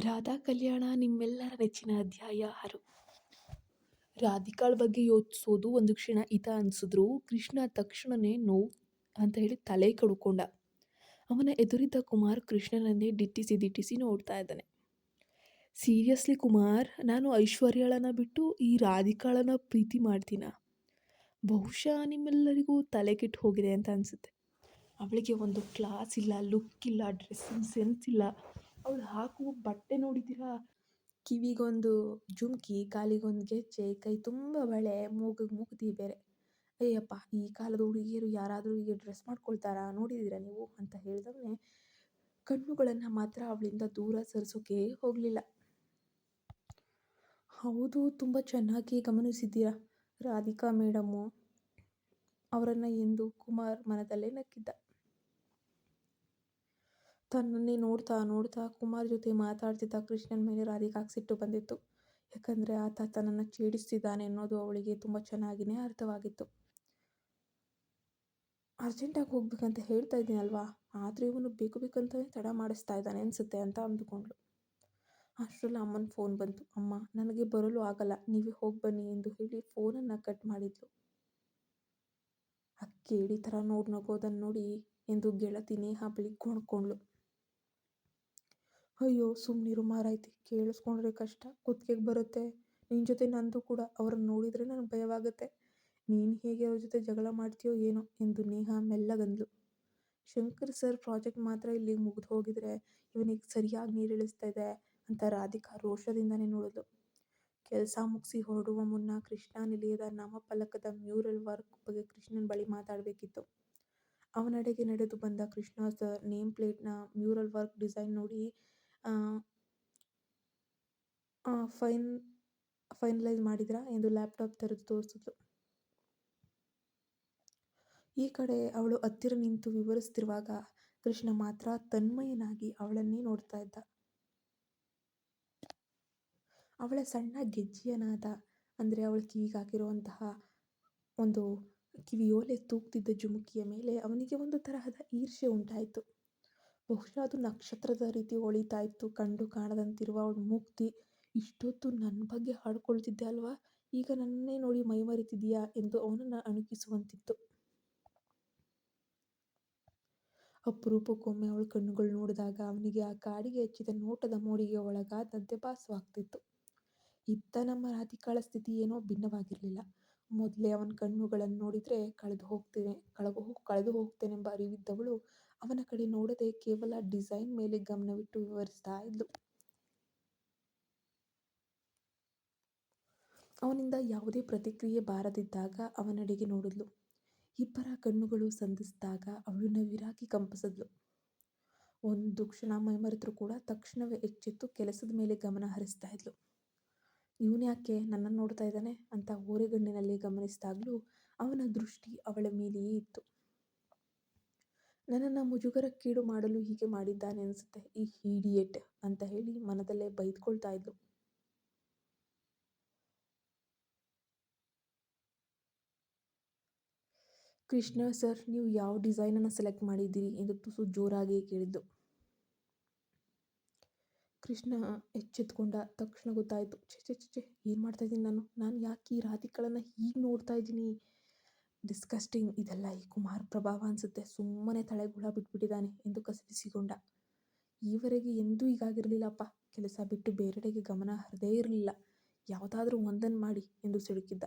ರಾಧಾ ಕಲ್ಯಾಣ, ನಿಮ್ಮೆಲ್ಲರ ನೆಚ್ಚಿನ ಅಧ್ಯಾಯ ಆರು. ರಾಧಿಕಾಳ ಬಗ್ಗೆ ಯೋಚಿಸೋದು ಒಂದು ಕ್ಷಣ ಹಿತ ಅನಿಸಿದ್ರು. ಕೃಷ್ಣ ತಕ್ಷಣನೇ ನೋವು ಅಂತ ಹೇಳಿ ತಲೆ ಕಡ್ಕೊಂಡ. ಅವನ ಎದುರಿದ್ದ ಕುಮಾರ್ ಕೃಷ್ಣನನ್ನೇ ದಿಟ್ಟಿಸಿ ದಿಟ್ಟಿಸಿ ನೋಡ್ತಾ ಇದ್ದಾನೆ. ಸೀರಿಯಸ್ಲಿ ಕುಮಾರ್, ನಾನು ಐಶ್ವರ್ಯಳನ್ನ ಬಿಟ್ಟು ಈ ರಾಧಿಕಾಳನ್ನ ಪ್ರೀತಿ ಮಾಡ್ತೀನ? ಬಹುಶಃ ನಿಮ್ಮೆಲ್ಲರಿಗೂ ತಲೆ ಕೆಟ್ಟು ಹೋಗಿದೆ ಅಂತ ಅನಿಸುತ್ತೆ. ಅವಳಿಗೆ ಒಂದು ಕ್ಲಾಸ್ ಇಲ್ಲ, ಲುಕ್ ಇಲ್ಲ, ಡ್ರೆಸ್ಸಿಂಗ್ ಸೆನ್ಸ್ ಇಲ್ಲ. ಅವಳು ಹಾಕುವ ಬಟ್ಟೆ ನೋಡಿದ್ದೀರಾ? ಕಿವಿಗೊಂದು ಜುಮ್ಕಿ, ಕಾಲಿಗೊಂದು ಗೆಜ್ಜೆ, ಕೈ ತುಂಬ ಬಳೆ ಮೂಗಿಗೆ ಮೂಗುತಿ ಬೇರೆ. ಅಯ್ಯಪ್ಪ, ಈ ಕಾಲದ ಹುಡುಗಿಯರು ಯಾರಾದರೂ ಹೀಗೆ ಡ್ರೆಸ್ ಮಾಡ್ಕೊಳ್ತಾರಾ? ನೋಡಿದ್ದೀರಾ ನೀವು? ಅಂತ ಹೇಳಿದವನೇ, ಕಣ್ಣುಗಳನ್ನು ಮಾತ್ರ ಅವಳಿಂದ ದೂರ ಸರಿಸೋಕೆ ಹೋಗಲಿಲ್ಲ. ಹೌದು, ತುಂಬ ಚೆನ್ನಾಗಿ ಗಮನಿಸಿದ್ದೀರಾ ರಾಧಿಕಾ ಮೇಡಮ್ಮು ಅವರನ್ನು ಎಂದು ಕುಮಾರ್ ಮನದಲ್ಲೇ ನಕ್ಕಿದ್ದ. ತನ್ನನ್ನೇ ನೋಡ್ತಾ ನೋಡ್ತಾ ಕುಮಾರ್ ಜೊತೆ ಮಾತಾಡ್ತಿದ್ದ ಕೃಷ್ಣನ ಮೇಲೆ ರಾಧಿಕಾಗೆ ಸಿಟ್ಟು ಬಂದಿತ್ತು. ಯಾಕಂದರೆ ಆತ ತನ್ನನ್ನು ಛೇಡಿಸ್ತಿದ್ದಾನೆ ಅನ್ನೋದು ಅವಳಿಗೆ ತುಂಬ ಚೆನ್ನಾಗಿಯೇ ಅರ್ಥವಾಗಿತ್ತು. ಅರ್ಜೆಂಟಾಗಿ ಹೋಗ್ಬೇಕಂತ ಹೇಳ್ತಾ ಇದ್ದೀನಲ್ವಾ? ಆದರೆ ಇವನು ಬೇಕು ಬೇಕಂತಲೇ ತಡ ಮಾಡಿಸ್ತಾ ಇದ್ದಾನೆ ಅನಿಸುತ್ತೆ ಅಂತ ಅಂದುಕೊಂಡ್ಳು. ಅಷ್ಟರಲ್ಲಿ ಅಮ್ಮನ ಫೋನ್ ಬಂತು. ಅಮ್ಮ, ನನಗೆ ಬರಲು ಆಗಲ್ಲ. ನೀವೇ ಹೋಗಿ ಬನ್ನಿ ಎಂದು ಹೇಳಿ ಫೋನನ್ನು ಕಟ್ ಮಾಡಿದ್ಲು. ಕೇಳಿ ಥರ ನೋಡಿ ನಗೋದನ್ನು ನೋಡಿ ಎಂದು ಗೆಳತಿ ನೇಹ ಬಳಿ ಕೊಣ್ಕೊಂಡ್ಳು ಅಯ್ಯೋ ಸುಮ್ಮನಿರು ಮಾರಾಯ್ತಿ, ಕೇಳಿಸ್ಕೊಂಡ್ರೆ ಕಷ್ಟ, ಕುತ್ತಿಗೆಗೆ ಬರುತ್ತೆ. ನಿನ್ನ ಜೊತೆ ನಂದು ಕೂಡ ಅವ್ರನ್ನ ನೋಡಿದರೆ ನನಗೆ ಭಯವಾಗುತ್ತೆ. ನೀನು ಹೇಗೆ ಅವ್ರ ಜೊತೆ ಜಗಳ ಮಾಡ್ತೀಯೋ ಏನೋ ಎಂದು ನೇಹಾ ಮೆಲ್ಲಗಂದ್ಲು. ಶಂಕರ್ ಸರ್ ಪ್ರಾಜೆಕ್ಟ್ ಮಾತ್ರ ಇಲ್ಲಿಗೆ ಮುಗಿದು ಹೋಗಿದ್ರೆ ಇವನಿಗೆ ಸರಿಯಾಗಿ ನೀರು ಇಳಿಸ್ತಾ ಇದೆ ಅಂತ ರಾಧಿಕಾ ರೋಷದಿಂದನೇ ನೋಡಿದ್ಲು. ಕೆಲಸ ಮುಗಿಸಿ ಹೊರಡುವ ಮುನ್ನ ಕೃಷ್ಣ ನಿಲಯದ ನಾಮಫಲಕದ ಮ್ಯೂರಲ್ ವರ್ಕ್ ಬಗ್ಗೆ ಕೃಷ್ಣನ ಬಳಿ ಮಾತಾಡಬೇಕಿತ್ತು. ಅವನಡೆಗೆ ನಡೆದು ಬಂದ ಕೃಷ್ಣ ಸರ್ ನೇಮ್ ಪ್ಲೇಟ್ನ ಮ್ಯೂರಲ್ ವರ್ಕ್ ಡಿಸೈನ್ ನೋಡಿ ಫೈನ್, ಫೈನಲೈಸ್ ಮಾಡಿದ್ರಾ? ಎಂದು ಲ್ಯಾಪ್ಟಾಪ್ ತೆರೆದು ತೋರಿಸಿದ್ಲು. ಈ ಕಡೆ ಅವಳು ಹತ್ತಿರ ನಿಂತು ವಿವರಿಸ್ತಿರುವಾಗ ಕೃಷ್ಣ ಮಾತ್ರ ತನ್ಮಯನಾಗಿ ಅವಳನ್ನೇ ನೋಡ್ತಾ ಇದ್ದ. ಅವಳ ಸಣ್ಣ ಗೆಜ್ಜೆಯನಾದ, ಅಂದರೆ ಅವಳ ಕಿವಿಗೆ ಹಾಕಿರುವಂತಹ ಒಂದು ಕಿವಿಯೋಲೆ ತೂಗ್ತಿದ್ದ ಜುಮುಕಿಯ ಮೇಲೆ ಅವನಿಗೆ ಒಂದು ತರಹದ ಈರ್ಷೆ ಉಂಟಾಯಿತು. ಬಹುಶಃ ಅದು ನಕ್ಷತ್ರದ ರೀತಿ ಹೊಳಿತಾ ಇತ್ತು. ಕಂಡು ಕಾಣದಂತಿರುವ ಅವಳ ಮುಕ್ತಿ, ಇಷ್ಟೊತ್ತು ನನ್ನ ಬಗ್ಗೆ ಹಾಡ್ಕೊಳ್ತಿದ್ದೆ ಅಲ್ವಾ? ಈಗ ನನ್ನೇ ನೋಡಿ ಮೈಮರಿತಿದೀಯಾ ಎಂದು ಅವನನ್ನು ಅಣುಕಿಸುವಂತಿತ್ತು. ಅಪರೂಪಕ್ಕೊಮ್ಮೆ ಅವಳ ಕಣ್ಣುಗಳು ನೋಡಿದಾಗ ಅವನಿಗೆ ಆ ಕಾಡಿಗೆ ಹಚ್ಚಿದ ನೋಟದ ಮೋಡಿಗೆ ಒಳಗಾದಂತೆ ಭಾಸವಾಗ್ತಿತ್ತು ಇತ್ತ ನಮ್ಮ ರಾಧಿಕಾಳ ಸ್ಥಿತಿ ಏನೋ ಭಿನ್ನವಾಗಿರಲಿಲ್ಲ. ಮೊದಲೇ ಅವನ ಕಣ್ಣುಗಳನ್ನು ನೋಡಿದರೆ ಕಳೆದು ಹೋಗ್ತೇನೆ ಕಳೆದು ಹೋಗಿ ಕಳೆದು ಹೋಗ್ತೇನೆಂಬ ಅರಿವಿದ್ದವಳು ಅವನ ಕಡೆ ನೋಡದೆ ಕೇವಲ ಡಿಸೈನ್ ಮೇಲೆ ಗಮನವಿಟ್ಟು ವಿವರಿಸ್ತಾ ಇದ್ಲು. ಅವನಿಂದ ಯಾವುದೇ ಪ್ರತಿಕ್ರಿಯೆ ಬಾರದಿದ್ದಾಗ ಅವನಡೆಗೆ ನೋಡಿದ್ಲು. ಇಬ್ಬರ ಕಣ್ಣುಗಳು ಸಂಧಿಸಿದಾಗ ಅವಳು ನವಿರಾಗಿ ಕಂಪಿಸಿದ್ಲು. ಒಂದು ಕ್ಷಣ ಮೈಮರೆತರು ಕೂಡ ತಕ್ಷಣವೇ ಎಚ್ಚೆತ್ತು ಕೆಲಸದ ಮೇಲೆ ಗಮನ ಹರಿಸ್ತಾ ಇದ್ಲು. ಇವನ್ಯಾಕೆ ನನ್ನನ್ನು ನೋಡ್ತಾ ಇದ್ದಾನೆ? ಅಂತ ಓರೆಗಣ್ಣಿನಲ್ಲಿ ಗಮನಿಸಿದಾಗಲೂ ಅವನ ದೃಷ್ಟಿ ಅವಳ ಮೇಲೆಯೇ ಇತ್ತು. ನನ್ನನ್ನು ಮುಜುಗರಕ್ಕೀಡು ಮಾಡಲು ಹೀಗೆ ಮಾಡಿದ್ದಾನೆ ಅನಿಸುತ್ತೆ. ಈ ಹೀಡಿಯೇಟ್ ಅಂತ ಹೇಳಿ ಮನದಲ್ಲೇ ಬೈದ್ಕೊಳ್ತಾ ಇದ್ಲು. ಕೃಷ್ಣ, ಸರ್, ನೀವು ಯಾವ ಡಿಸೈನನ್ನು ಸೆಲೆಕ್ಟ್ ಮಾಡಿದ್ದೀರಿ? ಎಂದು ತುಸು ಜೋರಾಗಿ ಕೇಳಿದ್ದು. ಕೃಷ್ಣ ಎಚ್ಚೆತ್ಕೊಂಡ ತಕ್ಷಣ ಗೊತ್ತಾಯಿತು, ಛೆ ಛೆ ಛೆ ಏನು ಮಾಡ್ತಾಯಿದ್ದೀನಿ ನಾನು? ನಾನು ಯಾಕೆ ಈ ರಾಧಿಕಳನ್ನು ಹೀಗೆ ನೋಡ್ತಾ ಇದ್ದೀನಿ? ಡಿಸ್ಕಸ್ಟಿಂಗ್ ಇದೆಲ್ಲ ಈ ಕುಮಾರ್ ಪ್ರಭಾವ ಅನಿಸುತ್ತೆ. ಸುಮ್ಮನೆ ತಳೆಗುಳ ಬಿಟ್ಬಿಟ್ಟಿದ್ದಾನೆ ಎಂದು ಕಸಿವಿಸಿಕೊಂಡ ಈವರೆಗೆ ಎಂದೂ ಹೀಗಾಗಿರಲಿಲ್ಲಪ್ಪ. ಕೆಲಸ ಬಿಟ್ಟು ಬೇರೆಡೆಗೆ ಗಮನ ಹರಿದೇ ಇರಲಿಲ್ಲ. ಯಾವುದಾದ್ರೂ ಒಂದನ್ನು ಮಾಡಿ ಎಂದು ಸಿಡುಕಿದ್ದ.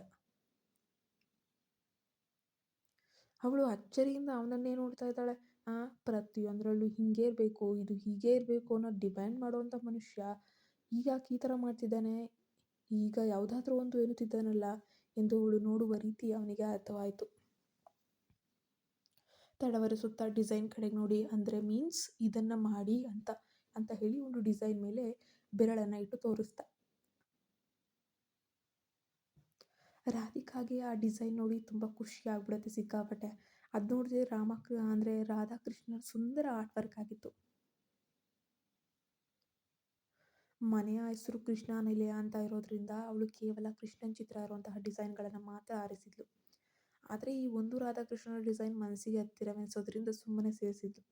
ಅವಳು ಅಚ್ಚರಿಯಿಂದ ಅವನನ್ನೇ ನೋಡ್ತಾ ಇದ್ದಾಳೆ. ಆ, ಪ್ರತಿಯೊಂದರಲ್ಲೂ ಹಿಂಗೆ ಇರಬೇಕು, ಇದು ಹೀಗೆ ಇರಬೇಕು ಅನ್ನೋ ಡಿಮ್ಯಾಂಡ್ ಮಾಡುವಂಥ ಮನುಷ್ಯ ಈಗ ಈ ಥರ ಮಾಡ್ತಿದ್ದಾನೆ? ಈಗ ಯಾವುದಾದ್ರೂ ಒಂದು ಎನ್ನುತ್ತಿದ್ದಾನಲ್ಲ ಎಂದು ಅವಳು ನೋಡುವ ರೀತಿ ಅವನಿಗೆ ಅರ್ಥವಾಯಿತು. ತಡವರಿಸುತ್ತಾ ಡಿಸೈನ್ ಕಡೆಗೆ ನೋಡಿ ಅಂದರೆ ಮೀನ್ಸ್ ಇದನ್ನು ಮಾಡಿ ಅಂತ ಅಂತ ಹೇಳಿ ಒಂದು ಡಿಸೈನ್ ಮೇಲೆ ಬೆರಳನ್ನು ಇಟ್ಟು ತೋರಿಸ್ತಾ. ರಾಧಿಕಾಗೆ ಆ ಡಿಸೈನ್ ನೋಡಿ ತುಂಬ ಖುಷಿ ಆಗ್ಬಿಡುತ್ತೆ ಸಿಕ್ಕಾಪಟ್ಟೆ. ಅದು ನೋಡಿದ್ರೆ ರಾಮ ಅಂದರೆ ರಾಧಾಕೃಷ್ಣನ ಸುಂದರ ಆರ್ಟ್ ವರ್ಕ್ ಆಗಿತ್ತು. ಮನೆಯ ಹೆಸರು ಕೃಷ್ಣ ನಿಲಯ ಅಂತ ಇರೋದ್ರಿಂದ ಅವಳು ಕೇವಲ ಕೃಷ್ಣನ ಚಿತ್ರ ಇರುವಂತಹ ಡಿಸೈನ್ಗಳನ್ನು ಮಾತ್ರ ಆರಿಸಿದ್ಲು. ಆದರೆ ಈ ಒಂದು ರಾಧಾಕೃಷ್ಣನ ಡಿಸೈನ್ ಮನಸ್ಸಿಗೆ ಹತ್ತಿರವೆನಿಸೋದ್ರಿಂದ ಸುಮ್ಮನೆ ಸೇರಿಸಿದ್ದು.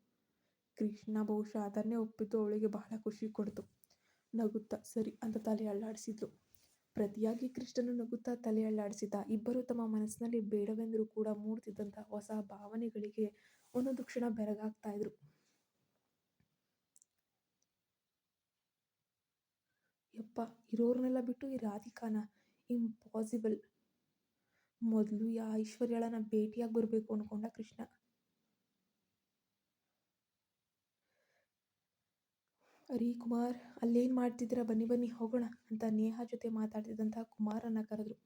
ಕೃಷ್ಣ ಬಹುಶಃ ಅದನ್ನೇ ಒಪ್ಪಿದ್ದು ಅವಳಿಗೆ ಬಹಳ ಖುಷಿ ಕೊಡ್ತು. ನಗುತ್ತಾ, ಸರಿ ಅಂತ ತಲೆ ಅಲ್ಲಾಡಿಸಿದ್ಲು ಪ್ರತಿಯಾಗಿ ಕೃಷ್ಣನು ನಗುತ್ತಾ ತಲೆ ಅಲ್ಲಾಡಿಸಿದ ಇಬ್ಬರು ತಮ್ಮ ಮನಸ್ಸಿನಲ್ಲಿ ಬೇಡವೆಂದರೂ ಕೂಡ ಮೂಡ್ತಿದ್ದಂಥ ಹೊಸ ಭಾವನೆಗಳಿಗೆ ಒಂದೊಂದು ಕ್ಷಣ ಬೆರಗಾಗ್ತಾ ಇದ್ರು. ಯಪ್ಪ ಇರೋರನ್ನೆಲ್ಲ ಬಿಟ್ಟು ಈ ರಾಧಿಕಾನ ಇಂಪಾಸಿಬಲ್ ಮೊದಲು ಯಾ ಐಶ್ವರ್ಯಳನ್ನ ಭೇಟಿಯಾಗಿ ಬರಬೇಕು ಅನ್ಕೊಂಡ ಕೃಷ್ಣ. ಅರಿ ಕುಮಾರ್, ಅಲ್ಲೇನು ಮಾಡ್ತಿದ್ದೀರಾ? ಬನ್ನಿ ಬನ್ನಿ, ಹೋಗೋಣ ಅಂತ ನೇಹಾ ಜೊತೆ ಮಾತಾಡ್ತಿದ್ದಂಥ ಕುಮಾರನ್ನ ಕರೆದ್ರು.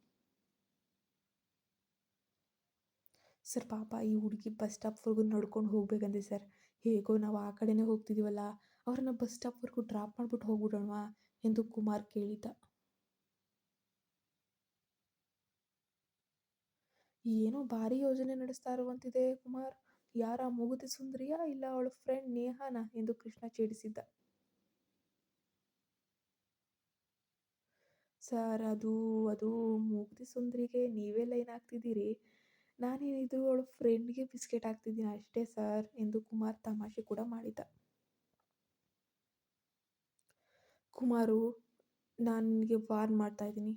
ಸರ್, ಪಾಪ ಈ ಹುಡುಗಿ ಬಸ್ ಸ್ಟಾಪ್ವರೆಗೂ ನಡ್ಕೊಂಡು ಹೋಗ್ಬೇಕಂದೆ ಸರ್. ಹೇಗೋ ನಾವು ಆ ಕಡೆನೇ ಹೋಗ್ತಿದ್ದೀವಲ್ಲ ಅವ್ರನ್ನ ಬಸ್ ಸ್ಟಾಪ್ವರೆಗೂ ಡ್ರಾಪ್ ಮಾಡಿಬಿಟ್ಟು ಹೋಗ್ಬಿಡೋಣವಾ ಎಂದು ಕುಮಾರ್ ಕೇಳಿದ ಏನೋ ಭಾರಿ ಯೋಜನೆ ನಡೆಸ್ತಾ ಇರುವಂತಿದೆ ಕುಮಾರ್. ಯಾರ ಮೂಗುತಿ ಸುಂದರಿಯಾ ಇಲ್ಲ ಅವಳ ಫ್ರೆಂಡ್ ನೇಹಾನ ಎಂದು ಕೃಷ್ಣ ಛೇಡಿಸಿದ್ದ. ಸರ್, ಅದು ಅದು ಮೂಗುತಿ ಸುಂದರಿಗೆ ನೀವೇ ಲೈನ್ ಹಾಕ್ತಿದ್ದೀರಿ. ನಾನೇನಿದ್ರು ಅವಳ ಫ್ರೆಂಡ್ಗೆ ಬಿಸ್ಕೆಟ್ ಹಾಕ್ತಿದ್ದೀನಿ ಅಷ್ಟೇ ಸರ್ ಎಂದು ಕುಮಾರ್ ತಮಾಷೆ ಕೂಡ ಮಾಡಿದ. ಕುಮಾರು, ನಾನು ನಿನಗೆ ವಾರ್ನ್ ಮಾಡ್ತಾ ಇದ್ದೀನಿ.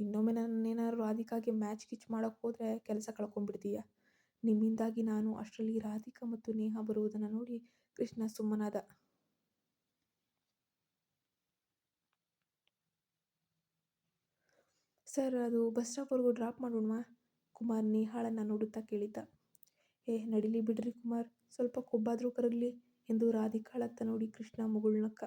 ಇನ್ನೊಮ್ಮೆ ನಾನೇನಾದ್ರು ರಾಧಿಕಾಗೆ ಮ್ಯಾಚ್ ಗಿಚ್ ಮಾಡೋಕ್ಕೆ ಹೋದರೆ ಕೆಲಸ ಕಳ್ಕೊಂಡ್ಬಿಡ್ತೀಯ? ನಿಮ್ಮಿಂದಾಗಿ ನಾನು ಅಷ್ಟರಲ್ಲಿ ರಾಧಿಕಾ ಮತ್ತು ನೇಹಾ ಬರುವುದನ್ನು ನೋಡಿ ಕೃಷ್ಣ ಸುಮ್ಮನಾದ. ಸರ್, ಅದು ಬಸ್ ಸ್ಟಾಪ್ವರೆಗೂ ಡ್ರಾಪ್ ಮಾಡೋಣ ಕುಮಾರ್ ನೇಹಾಳನ್ನು ನೋಡುತ್ತಾ ಕೇಳಿದ್ದ. ಏ, ನಡಿಲಿ ಬಿಡ್ರಿ ಕುಮಾರ್. ಸ್ವಲ್ಪ ಕೊಬ್ಬಾದರೂ ಕರಗಲಿ ಎಂದು ರಾಧಿಕಾಳತ್ತ ನೋಡಿ ಕೃಷ್ಣ ಮುಗುಳ್ನಕ್ಕ.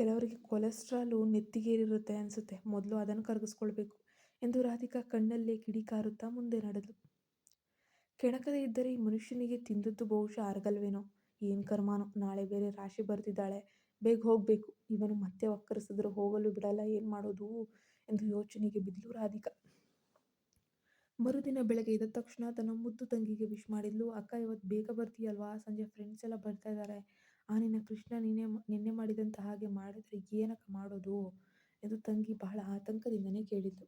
ಕೆಲವರಿಗೆ ಕೊಲೆಸ್ಟ್ರಾಲು ನೆತ್ತಿಗೇರಿರುತ್ತೆ ಅನಿಸುತ್ತೆ. ಮೊದಲು ಅದನ್ನು ಕರಗಿಸ್ಕೊಳ್ಬೇಕು ಎಂದು ರಾಧಿಕಾ ಕಣ್ಣಲ್ಲೇ ಕಿಡಿಕಾರುತ್ತಾ ಮುಂದೆ ನಡೆದಳು ಕೆಣಕದೇ ಇದ್ದರೆ ಈ ಮನುಷ್ಯನಿಗೆ ತಿಂದದ್ದು ಬಹುಶಃ ಅರಗಲ್ವೇನೋ? ಏನು ಕರ್ಮಾನೋ? ನಾಳೆ ಬೇರೆ ರಾಶಿ ಬರ್ತಿದ್ದಾಳೆ. ಬೇಗ ಹೋಗಬೇಕು. ಇವನು ಮತ್ತೆ ಒಕ್ಕರಿಸಿದ್ರು ಹೋಗಲು ಬಿಡಲ್ಲ. ಏನು ಮಾಡೋದು? ಎಂದು ಯೋಚನೆಗೆ ಬಿದ್ದಲು ರಾಧಿಕಾ. ಮರುದಿನ ಬೆಳಗ್ಗೆ ಎದ್ದ ತಕ್ಷಣ ತನ್ನ ಮುದ್ದು ತಂಗಿಗೆ ವಿಶ್ ಮಾಡಿದ್ಲು. ಅಕ್ಕ ಇವತ್ತು ಬೇಗ ಬರ್ತೀಯಲ್ವಾ? ಸಂಜೆ ಫ್ರೆಂಡ್ಸ್ ಎಲ್ಲ ಬರ್ತಾ ಇದ್ದಾರೆ ಆ ನಿನ್ನ ಕೃಷ್ಣ ನಿನ್ನೆ ನಿನ್ನೆ ಮಾಡಿದಂತ ಹಾಗೆ ಮಾಡಿದ್ರೆ ಏನಕ್ಕ ಮಾಡೋದು? ಎಂದು ತಂಗಿ ಬಹಳ ಆತಂಕದಿಂದನೇ ಕೇಳಿದ್ಲು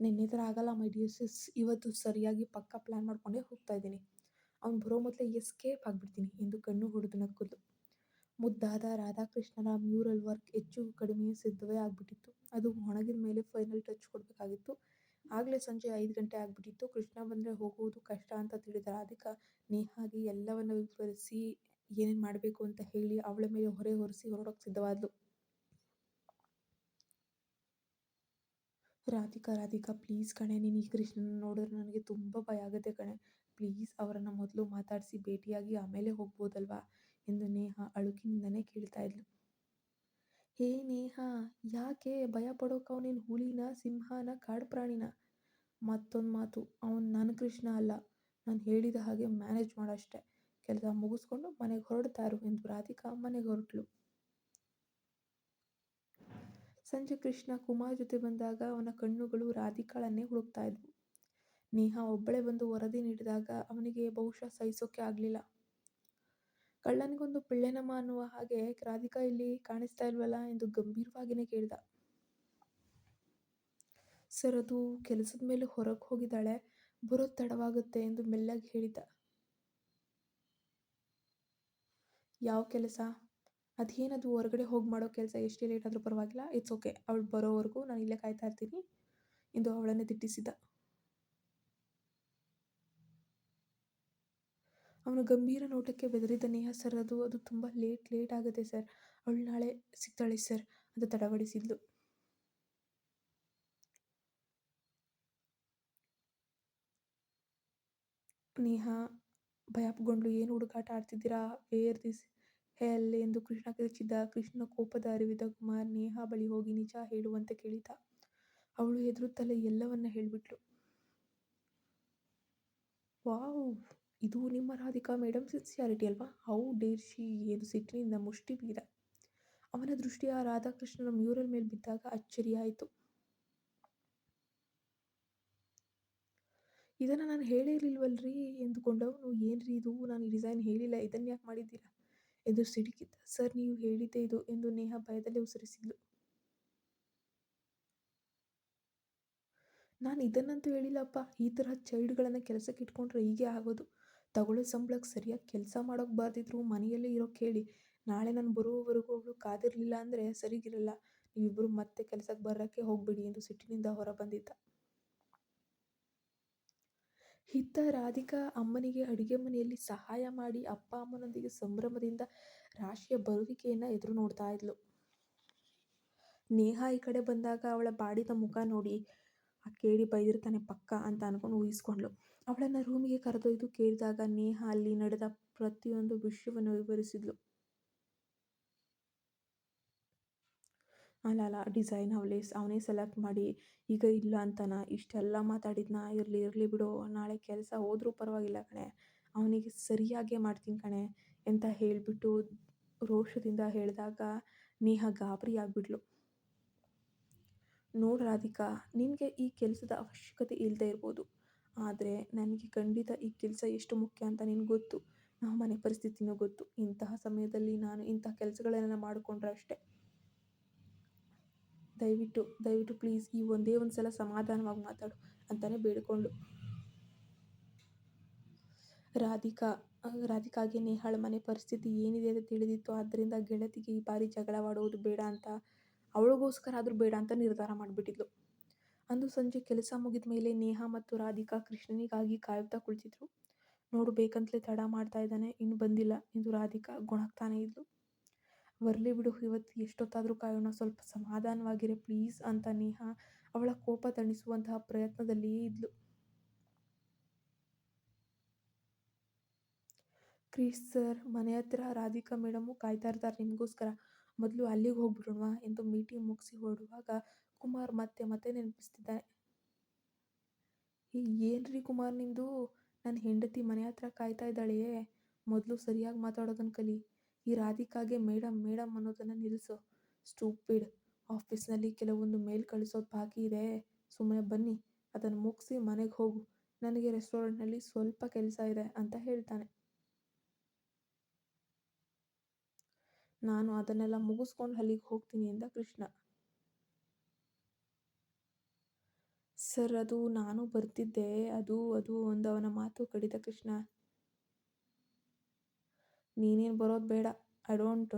ನಿನ್ನೆ ಥರ ಆಗಲ್ಲ ಮೈ ಡಿಯರ್ ಸಿಸ್ ಇವತ್ತು ಸರಿಯಾಗಿ ಪಕ್ಕ ಪ್ಲ್ಯಾನ್ ಮಾಡ್ಕೊಂಡೇ ಹೋಗ್ತಾ ಇದ್ದೀನಿ. ಅವ್ನು ಬರೋ ಮೊದಲೇ ಎಸ್ಕೇಪ್ ಆಗಿಬಿಡ್ತೀನಿ ಎಂದು ಕಣ್ಣು ಹೊಡೆದು ನಕ್ಕುದು ಮುದ್ದಾದ ರಾಧಾಕೃಷ್ಣನ ಮ್ಯೂರಲ್ ವರ್ಕ್ ಹೆಚ್ಚು ಕಡಿಮೆ ಸಿದ್ಧವೇ ಆಗಿಬಿಟ್ಟಿತ್ತು. ಅದು ಒಣಗಿದ ಮೇಲೆ ಫೈನಲ್ ಟಚ್ ಕೊಡಬೇಕಾಗಿತ್ತು. ಆಗಲೇ ಸಂಜೆ ಐದು ಗಂಟೆ ಆಗಿಬಿಟ್ಟಿತ್ತು. ಕೃಷ್ಣ ಬಂದರೆ ಹೋಗುವುದು ಕಷ್ಟ ಅಂತ ತಿಳಿದ ರಾಧಿಕಾ ನೇಹಾಗೆ ಎಲ್ಲವನ್ನು ವಿವರಿಸಿ ಏನೇನು ಮಾಡಬೇಕು ಅಂತ ಹೇಳಿ ಅವಳ ಮೇಲೆ ಹೊರೆ ಹೊರಿಸಿ ಹೊರಡೋಕೆ ಸಿದ್ಧವಾದ್ಲು. ರಾಧಿಕಾ ರಾಧಿಕಾ ಪ್ಲೀಸ್ ಕಣೆ, ನೀನು ಈ ಕೃಷ್ಣನ ನೋಡಿದ್ರೆ ನನಗೆ ತುಂಬ ಭಯ ಆಗುತ್ತೆ ಕಣೆ. ಪ್ಲೀಸ್ ಅವರನ್ನು ಮೊದಲು ಮಾತಾಡಿಸಿ, ಭೇಟಿಯಾಗಿ ಆಮೇಲೆ ಹೋಗ್ಬೋದಲ್ವಾ? ಎಂದು ನೇಹಾ ಅಳುಕಿನಿಂದನೇ ಕೇಳ್ತಾ ಇದ್ಲು. ಹೇ ನೇಹಾ, ಯಾಕೆ ಭಯ ಪಡೋಕೆ ಅವನೇನು ಹುಲಿನ, ಸಿಂಹನ, ಕಾಡು ಪ್ರಾಣಿನ? ಮತ್ತೊಂದು ಮಾತು, ಅವನು ನನ್ನ ಕೃಷ್ಣ ಅಲ್ಲ. ನಾನು ಹೇಳಿದ ಹಾಗೆ ಮ್ಯಾನೇಜ್ ಮಾಡಷ್ಟೆ. ಕೆಲಸ ಮುಗಿಸ್ಕೊಂಡು ಮನೆಗೆ ಹೊರಡ್ತಾರು ಎಂದು ರಾಧಿಕಾ ಮನೆಗೆ ಹೊರಟ್ಲು. ಸಂಜೆ ಕೃಷ್ಣ ಕುಮಾರ್ ಜೊತೆ ಬಂದಾಗ ಅವನ ಕಣ್ಣುಗಳು ರಾಧಿಕಾಳನ್ನೇ ಹುಡುಕ್ತಾ ಇದ್ವು. ನೇಹಾ ಒಬ್ಬಳೇ ಬಂದು ವರದಿ ನೀಡಿದಾಗ ಅವನಿಗೆ ಬಹುಶಃ ಸಹಿಸೋಕೆ ಆಗಲಿಲ್ಲ. ಕಳ್ಳನಿಗೊಂದು ಪಿಳ್ಳೆನಮ್ಮ ಅನ್ನುವ ಹಾಗೆ ರಾಧಿಕಾ ಇಲ್ಲಿ ಕಾಣಿಸ್ತಾ ಇಲ್ವಲ್ಲ ಎಂದು ಗಂಭೀರವಾಗಿಯೇ ಕೇಳಿದ. ಸರ್, ಅದು ಕೆಲಸದ ಮೇಲೆ ಹೊರಗೆ ಹೋಗಿದ್ದಾಳೆ, ಬರೋದು ತಡವಾಗುತ್ತೆ ಎಂದು ಮೆಲ್ಲಗೆ ಹೇಳಿದ ಯಾವ ಕೆಲಸ? ಅದೇನದು, ಹೊರಗಡೆ ಹೋಗಿ ಮಾಡೋ ಕೆಲಸ ಎಷ್ಟೇ ಲೇಟ್ ಆದರೂ ಪರವಾಗಿಲ್ಲ ಇಟ್ಸ್ ಓಕೆ ಅವಳು ಬರೋವರೆಗೂ ನಾನು ಇಲ್ಲೇ ಕಾಯ್ತಾ ಇರ್ತೀನಿ ಎಂದು ಅವಳನ್ನೇ ದಿಟ್ಟಿಸಿದ. ಅವನ ಗಂಭೀರ ನೋಟಕ್ಕೆ ಬೆದರಿದ ನೇಹ, ಸರ್, ಅದು ಅದು ತುಂಬ ಲೇಟ್ ಲೇಟ್ ಆಗುತ್ತೆ, ಸರ್. ಅವಳು ನಾಳೆ ಸಿಗ್ತಾಳೆ, ಸರ್, ಅಂತ ತಡವಡಿಸಿದ್ಲು. ನೇಹ ಭಯಗೊಂಡು ಏನು ಹುಡುಕಾಟ ಆಡ್ತಿದ್ದೀರಾ? ವೇರ್ ದಿಸ್ ಹೇಲ್ ಎಂದು ಕೃಷ್ಣ ಕಿರುಚಿದ್ದ ಕೃಷ್ಣ ಕೋಪದ ಅರಿವಿದ ಕುಮಾರ್ ನೇಹಾ ಬಳಿ ಹೋಗಿ ನಿಜ ಹೇಳುವಂತೆ ಕೇಳಿದ. ಅವಳು ಹೆದರುತ್ತಲೇ ಎಲ್ಲವನ್ನ ಹೇಳಿಬಿಟ್ಲು. ವಾವ್ ಇದು ನಿಮ್ಮ ರಾಧಿಕಾ ಮೇಡಮ್ ಸಿನ್ಸಿಯಾರಿಟಿ ಅಲ್ವಾ? ಹೌ ಡೇರ್ ಶಿ ಎಂದು ಸಿಟ್ಟಿನಿಂದ ಮುಷ್ಟಿ ಬಿಗಿದ ಅವನ ದೃಷ್ಟಿ ಆ ರಾಧಾಕೃಷ್ಣನ ಮ್ಯೂರಲ್ ಮೇಲೆ ಬಿದ್ದಾಗ ಅಚ್ಚರಿಯಾಯಿತು. ಇದನ್ನು ನಾನು ಹೇಳೇ ಇರಲಿಲ್ವಲ್ರಿ ಎಂದುಕೊಂಡವನು, ಏನ್ರಿ ಇದು? ನಾನು ಈ ಡಿಸೈನ್ ಹೇಳಿಲ್ಲ ಇದನ್ನು ಯಾಕೆ ಮಾಡಿದ್ದೀರಾ? ಎಂದು ಸಿಡುಕಿದ್ದ. ಸರ್, ನೀವು ಹೇಳಿದ್ದೆ ಇದು ಎಂದು ನೇಹ ಭಯದಲ್ಲೇ ಉಸಿರಿಸಿದ್ಲು. ನಾನು ಇದನ್ನಂತೂ ಹೇಳಿಲ್ಲಪ್ಪ. ಈ ಥರ ಚೈಲ್ಡ್ಗಳನ್ನು ಕೆಲಸಕ್ಕೆ ಇಟ್ಕೊಂಡ್ರೆ ಹೀಗೆ ಆಗೋದು. ತಗೊಳ್ಳೋ ಸಂಬಳಕ್ಕೆ ಸರಿಯಾಗಿ ಕೆಲಸ ಮಾಡೋಕೆ ಬಾರ್ದಿದ್ರು ಮನೆಯಲ್ಲೇ ಇರೋ ಹೇಳಿ, ನಾಳೆ ನಾನು ಬರುವವರೆಗೂ ಅವಳು ಕಾದಿರಲಿಲ್ಲ ಅಂದರೆ ಸರಿಗಿರಲ್ಲ ನೀವಿಬ್ಬರು ಮತ್ತೆ ಕೆಲಸಕ್ಕೆ ಬರೋಕ್ಕೆ ಹೋಗಬೇಡಿ ಎಂದು ಸಿಟ್ಟಿನಿಂದ ಹೊರಬಂದಿದ್ದ ಇತ್ತ ರಾಧಿಕಾ ಅಮ್ಮನಿಗೆ ಅಡುಗೆ ಮನೆಯಲ್ಲಿ ಸಹಾಯ ಮಾಡಿ ಅಪ್ಪ ಅಮ್ಮನೊಂದಿಗೆ ಸಂಭ್ರಮದಿಂದ ರಾಶಿಯ ಬರುವಿಕೆಯನ್ನು ಎದುರು ನೋಡ್ತಾ ಇದ್ಲು. ನೇಹಾ ಈ ಕಡೆ ಬಂದಾಗ ಅವಳ ಬಾಡಿದ ಮುಖ ನೋಡಿ, ಆ ಕೇಳಿ ಬೈದಿರ್ತಾನೆ ಪಕ್ಕ ಅಂತ ಅನ್ಕೊಂಡು ಊಹಿಸ್ಕೊಂಡ್ಳು. ಅವಳನ್ನು ರೂಮಿಗೆ ಕರೆದೊಯ್ದು ಕೇಳಿದಾಗ ನೇಹ ಅಲ್ಲಿ ನಡೆದ ಪ್ರತಿಯೊಂದು ವಿಷಯವನ್ನು ವಿವರಿಸಿದ್ಲು. ಅಲ್ಲ ಅಲ್ಲ ಡಿಸೈನ್ ಅವಳೇ, ಅವನೇ ಸೆಲೆಕ್ಟ್ ಮಾಡಿ, ಈಗ ಇಲ್ಲ ಅಂತಾನ? ಇಷ್ಟೆಲ್ಲ ಮಾತಾಡಿದ್ನ? ಇರಲಿ ಇರಲಿ ಬಿಡು. ನಾಳೆ ಕೆಲಸ ಹೋದರೂ ಪರವಾಗಿಲ್ಲ ಕಣೆ. ಅವನಿಗೆ ಸರಿಯಾಗೇ ಮಾಡ್ತೀನಿ ಕಣೆ ಅಂತ ಹೇಳಿಬಿಟ್ಟು ರೋಷದಿಂದ ಹೇಳಿದಾಗ ನೇಹ ಗಾಬರಿ ಆಗಿಬಿಡ್ಲು ನೋಡು ರಾಧಿಕಾ, ನಿನಗೆ ಈ ಕೆಲಸದ ಅವಶ್ಯಕತೆ ಇಲ್ಲದೆ ಇರ್ಬೋದು. ಆದರೆ ನನಗೆ ಖಂಡಿತ ಈ ಕೆಲಸ ಎಷ್ಟು ಮುಖ್ಯ ಅಂತ ನಿನಗೆ ಗೊತ್ತು. ನಮ್ಮ ಮನೆ ಪರಿಸ್ಥಿತಿನೂ ಗೊತ್ತು. ಇಂತಹ ಸಮಯದಲ್ಲಿ ನಾನು ಇಂತಹ ಕೆಲಸಗಳನ್ನೆಲ್ಲ ಮಾಡಿಕೊಂಡ್ರೆ ಅಷ್ಟೇ. ದಯವಿಟ್ಟು ದಯವಿಟ್ಟು ಪ್ಲೀಸ್ ಈ ಒಂದೇ ಒಂದು ಸಲ ಸಮಾಧಾನವಾಗಿ ಮಾತಾಡು ಅಂತಾನೆ ಬೇಡಿಕೊಂಡ್ಳು ರಾಧಿಕಾ, ರಾಧಿಕಾಗೆ ನೇಹಾಳ ಮನೆ ಪರಿಸ್ಥಿತಿ ಏನಿದೆ ಅಂತ ತಿಳಿದಿತ್ತು. ಆದ್ದರಿಂದ ಗೆಳತಿಗೆ ಈ ಬಾರಿ ಜಗಳವಾಡುವುದು ಬೇಡ ಅಂತ, ಅವಳಿಗೋಸ್ಕರ ಆದರೂ ಬೇಡ ಅಂತ ನಿರ್ಧಾರ ಮಾಡಿಬಿಟ್ಟಿದ್ಲು. ಅಂದು ಸಂಜೆ ಕೆಲಸ ಮುಗಿದ ಮೇಲೆ ನೇಹಾ ಮತ್ತು ರಾಧಿಕಾ ಕೃಷ್ಣನಿಗಾಗಿ ಕಾಯುತ್ತಾ ಕುಳಿತಿದ್ರು. ನೋಡು, ಬೇಕಂತಲೇ ತಡ ಮಾಡ್ತಾ ಇದ್ದಾನೆ, ಇನ್ನು ಬಂದಿಲ್ಲ ಎಂದು ರಾಧಿಕಾ ಗುಣಕ್ತಾನೆ ಇದ್ಲು. ಬರಲಿ ಬಿಡು, ಇವತ್ತು ಎಷ್ಟೊತ್ತಾದರೂ ಕಾಯೋಣ, ಸ್ವಲ್ಪ ಸಮಾಧಾನವಾಗಿರೆ ಪ್ಲೀಸ್ ಅಂತ ನೇಹಾ ಅವಳ ಕೋಪ ತಣಿಸುವಂತಹ ಪ್ರಯತ್ನದಲ್ಲಿಯೇ ಇದ್ಲು. ಕ್ರೀಸ್ ಸರ್, ಮನೆ ಹತ್ರ ರಾಧಿಕಾ ಮೇಡಮು ಕಾಯ್ತಾ ಇರ್ತಾರೆ, ನಿಮಗೋಸ್ಕರ. ಮೊದಲು ಅಲ್ಲಿಗೆ ಹೋಗ್ಬಿಡೋಣ ಎಂದು ಮೀಟಿಂಗ್ ಮುಗಿಸಿ ಹೊರಡುವಾಗ ಕುಮಾರ್ ಮತ್ತೆ ಮತ್ತೆ ನೆನಪಿಸ್ತಿದ್ದಾನೆ. ಏನ್ರಿ ಕುಮಾರ್ ನಿಮ್ಮದು ನನ್ನ ಹೆಂಡತಿ ಮನೆ ಹತ್ರ ಕಾಯ್ತಾ ಇದ್ದಾಳೆಯೇ? ಮೊದಲು ಸರಿಯಾಗಿ ಮಾತಾಡೋದನ್ನು ಕಲಿ. ಈ ರಾಧಿಕಾಗೆ ಮೇಡಮ್ ಮೇಡಮ್ ಅನ್ನೋದನ್ನು ನಿಲ್ಲಿಸು ಸ್ಟೂಪಿಡ್. ಆಫೀಸ್ನಲ್ಲಿ ಕೆಲವೊಂದು ಮೇಲ್ ಕಳಿಸೋದು ಬಾಕಿ ಇದೆ. ಸುಮ್ಮನೆ ಬನ್ನಿ. ಅದನ್ನು ಮುಗಿಸಿ ಮನೆಗೆ ಹೋಗು. ನನಗೆ ರೆಸ್ಟೋರೆಂಟ್ನಲ್ಲಿ ಸ್ವಲ್ಪ ಕೆಲಸ ಇದೆ ಅಂತ ಹೇಳ್ತಾನೆ. ನಾನು ಅದನ್ನೆಲ್ಲ ಮುಗಿಸ್ಕೊಂಡು ಅಲ್ಲಿಗೆ ಹೋಗ್ತೀನಿ ಎಂದ ಕೃಷ್ಣ. ಸರ್, ಅದು ನಾನು ಬರ್ತಿದ್ದೆ. ಅದು ಅದು ಒಂದು ಅವನ ಮಾತು ಕಡಿದ ಕೃಷ್ಣ. ನೀನೇನು ಬರೋದು ಬೇಡ. ಐ ಡೋಂಟ್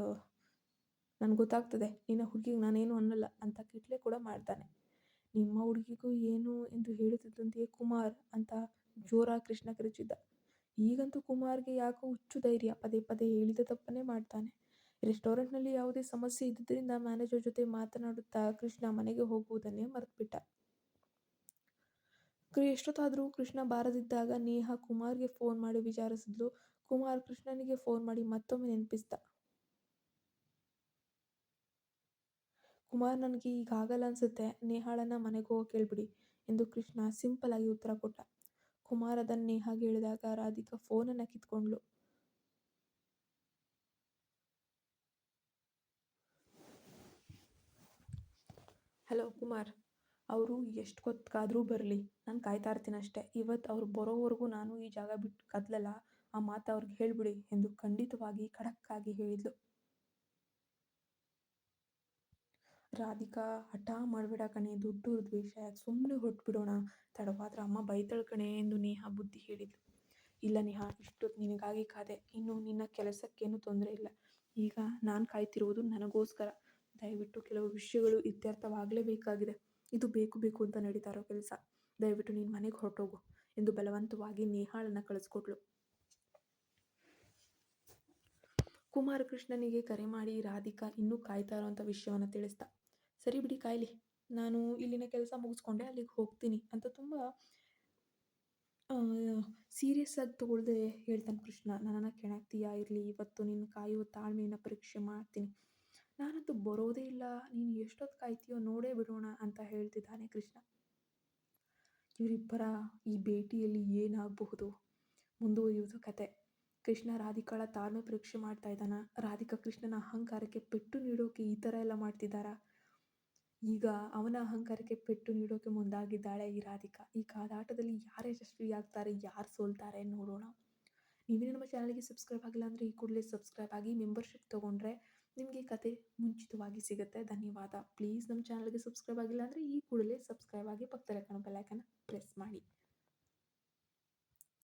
ನನಗೆ ಗೊತ್ತಾಗ್ತದೆ. ನಿನ್ನ ಹುಡುಗಿಗೆ ನಾನೇನು ಅನ್ನಲ್ಲ ಅಂತ ಕಿಟ್ಲೆ ಕೂಡ ಮಾಡ್ತಾನೆ. ನಿಮ್ಮ ಹುಡುಗಿಗೂ ಏನು ಎಂದು ಹೇಳುತ್ತಿದ್ದಂತೆಯೇ ಕುಮಾರ್ ಅಂತ ಜೋರ ಕೃಷ್ಣ ಕರಿಚಿದ್ದ. ಈಗಂತೂ ಕುಮಾರ್ಗೆ ಯಾಕೋ ಹುಚ್ಚು ಧೈರ್ಯ ಪದೇ ಪದೇ ಹೇಳಿದ ತಪ್ಪನೇ ಮಾಡ್ತಾನೆ. ರೆಸ್ಟೋರೆಂಟ್ನಲ್ಲಿ ಯಾವುದೇ ಸಮಸ್ಯೆ ಇದ್ದಿದ್ದರಿಂದ ಮ್ಯಾನೇಜರ್ ಜೊತೆ ಮಾತನಾಡುತ್ತಾ ಕೃಷ್ಣ ಮನೆಗೆ ಹೋಗುವುದನ್ನೇ ಮರೆತುಬಿಟ್ಟ. ಎಷ್ಟೊತ್ತಾದರೂ ಕೃಷ್ಣ ಬಾರದಿದ್ದಾಗ ನೇಹಾ ಕುಮಾರ್ಗೆ ಫೋನ್ ಮಾಡಿ ವಿಚಾರಿಸಿದ್ಲು. ಕುಮಾರ್ ಕೃಷ್ಣನಿಗೆ ಫೋನ್ ಮಾಡಿ ಮತ್ತೊಮ್ಮೆ ನೆನಪಿಸ್ದ. ಕುಮಾರ್ ನನಗೆ ಈಗ ಆಗಲ್ಲ ಅನ್ಸುತ್ತೆ, ನೇಹಾಳನ್ನ ಮನೆಗೆ ಹೋಗೋಕೆ ಹೇಳ್ಬಿಡಿ ಎಂದು ಕೃಷ್ಣ ಸಿಂಪಲ್ ಆಗಿ ಉತ್ತರ ಕೊಟ್ಟ. ಕುಮಾರ್ ಅದನ್ನ ನೇಹಾಗೆ ಹೇಳಿದಾಗ ರಾಧಿಕಾ ಫೋನನ್ನು ಕಿತ್ಕೊಂಡ್ಲು. ಹಲೋ ಕುಮಾರ್. ಅವರು ಎಷ್ಟು ಹೊತ್ತಾದರೂ ಬರಲಿ. ನಾನು ಕಾಯ್ತಾ ಇರ್ತೀನಿ ಅಷ್ಟೇ. ಇವತ್ತು ಅವ್ರು ಬರೋವರೆಗೂ ನಾನು ಈ ಜಾಗ ಬಿಟ್ಟು ಕದಲಲ್ಲ, ಆ ಮಾತು ಅವ್ರಿಗೆ ಹೇಳಿಬಿಡಿ ಎಂದು ಖಂಡಿತವಾಗಿ ಖಡಕ್ಕಾಗಿ ಹೇಳಿದ್ಲು. ರಾಧಿಕಾ, ಹಠ ಮಾಡಬೇಡ ಕಣೆ. ದುಡ್ಡು, ದ್ವೇಷ ಸುಮ್ಮನೆ ಹೊಟ್ಬಿಡೋಣ ತಡವಾದ್ರೆ ಅಮ್ಮ ಬೈತಾಳೆ ಕಣೆ ಎಂದು ನೇಹಾ ಬುದ್ಧಿ ಹೇಳಿದ್ಲು. ಇಲ್ಲ ನೇಹಾ, ಇಷ್ಟೊತ್ತು ನಿನಗಾಗಿ ಕಾದೆ. ಇನ್ನು ನಿನ್ನ ಕೆಲಸಕ್ಕೇನು ತೊಂದರೆ ಇಲ್ಲ. ಈಗ ನಾನು ಕಾಯ್ತಿರುವುದು ನನಗೋಸ್ಕರ. ದಯವಿಟ್ಟು ಕೆಲವು ವಿಷಯಗಳು ಇತ್ಯರ್ಥವಾಗಲೇಬೇಕಾಗಿದೆ. ಇದು ಬೇಕು ಬೇಕು ಅಂತ ನಡೀತಾ ಇರೋ ಕೆಲಸ. ದಯವಿಟ್ಟು ನೀನು ಮನೆಗೆ ಹೊರಟೋಗು ಎಂದು ಬಲವಂತವಾಗಿ ನೇಹಾಳನ್ನು ಕಳಿಸ್ಕೊಟ್ಳು ಕುಮಾರಕೃಷ್ಣನಿಗೆ ಕರೆ ಮಾಡಿ ರಾಧಿಕಾ ಇನ್ನೂ ಕಾಯ್ತಾ ಇರೋವಂಥ ವಿಷಯವನ್ನು ತಿಳಿಸ್ತಾ, ಸರಿ ಬಿಡಿ ಕಾಯ್ಲಿ, ನಾನು ಇಲ್ಲಿನ ಕೆಲಸ ಮುಗಿಸ್ಕೊಂಡೆ, ಅಲ್ಲಿಗೆ ಹೋಗ್ತೀನಿ ಅಂತ ತುಂಬ ಸೀರಿಯಸ್ ಆಗಿ ತಗೊಳ್ದೆ ಹೇಳ್ತಾನೆ ಕೃಷ್ಣ. ನನ್ನನ್ನು ಕೆಣಕ್ತೀಯಾ? ಇರಲಿ, ಇವತ್ತು ನಿನ್ನ ಕಾಯುವ ತಾಳ್ಮೆಯನ್ನು ಪರೀಕ್ಷೆ ಮಾಡ್ತೀನಿ. ನಾನಂತೂ ಬರೋದೇ ಇಲ್ಲ, ನೀನು ಎಷ್ಟೊತ್ತು ಕಾಯ್ತೀಯೋ ನೋಡೇ ಬಿಡೋಣ ಅಂತ ಹೇಳ್ತಿದ್ದಾನೆ ಕೃಷ್ಣ. ಇವರಿಬ್ಬರ ಈ ಭೇಟಿಯಲ್ಲಿ ಏನಾಗಬಹುದು? ಮುಂದುವರಿಯುವುದು ಕತೆ. ಕೃಷ್ಣ ರಾಧಿಕಾಳ ತಾಳ್ಮೆ ಪರೀಕ್ಷೆ ಮಾಡ್ತಾ ಇದ್ದಾನ. ರಾಧಿಕಾ ಕೃಷ್ಣನ ಅಹಂಕಾರಕ್ಕೆ ಪೆಟ್ಟು ನೀಡೋಕೆ ಈ ಥರ ಎಲ್ಲ ಮಾಡ್ತಿದ್ದಾರಾ? ಈಗ ಅವನ ಅಹಂಕಾರಕ್ಕೆ ಪೆಟ್ಟು ನೀಡೋಕೆ ಮುಂದಾಗಿದ್ದಾಳೆ ಈ ರಾಧಿಕಾ. ಈ ಕಾದಾಟದಲ್ಲಿ ಯಾರು ಯಶಸ್ವಿ ಆಗ್ತಾರೆ ಯಾರು ಸೋಲ್ತಾರೆ ನೋಡೋಣ. ನೀವೇ ನಮ್ಮ ಚಾನಲ್ಗೆ ಸಬ್ಸ್ಕ್ರೈಬ್ ಆಗಿಲ್ಲ ಅಂದರೆ ಈ ಕೂಡಲೇ ಸಬ್ಸ್ಕ್ರೈಬ್ ಆಗಿ ಮೆಂಬರ್ಶಿಪ್ ತೊಗೊಂಡ್ರೆ ನಿಮಗೆ ಕತೆ ಮುಂಚಿತವಾಗಿ ಸಿಗುತ್ತೆ, ಧನ್ಯವಾದ. ಪ್ಲೀಸ್ ನಮ್ಮ ಚಾನಲ್ಗೆ ಸಬ್ಸ್ಕ್ರೈಬ್ ಆಗಿಲ್ಲ ಅಂದರೆ ಈ ಕೂಡಲೇ ಸಬ್ಸ್ಕ್ರೈಬ್ ಆಗಿ ಪಕ್ಕದಲ್ಲೇ ಕಾಣೋ ಬೆಲ್ ಐಕನ್ನ ಪ್ರೆಸ್ ಮಾಡಿ.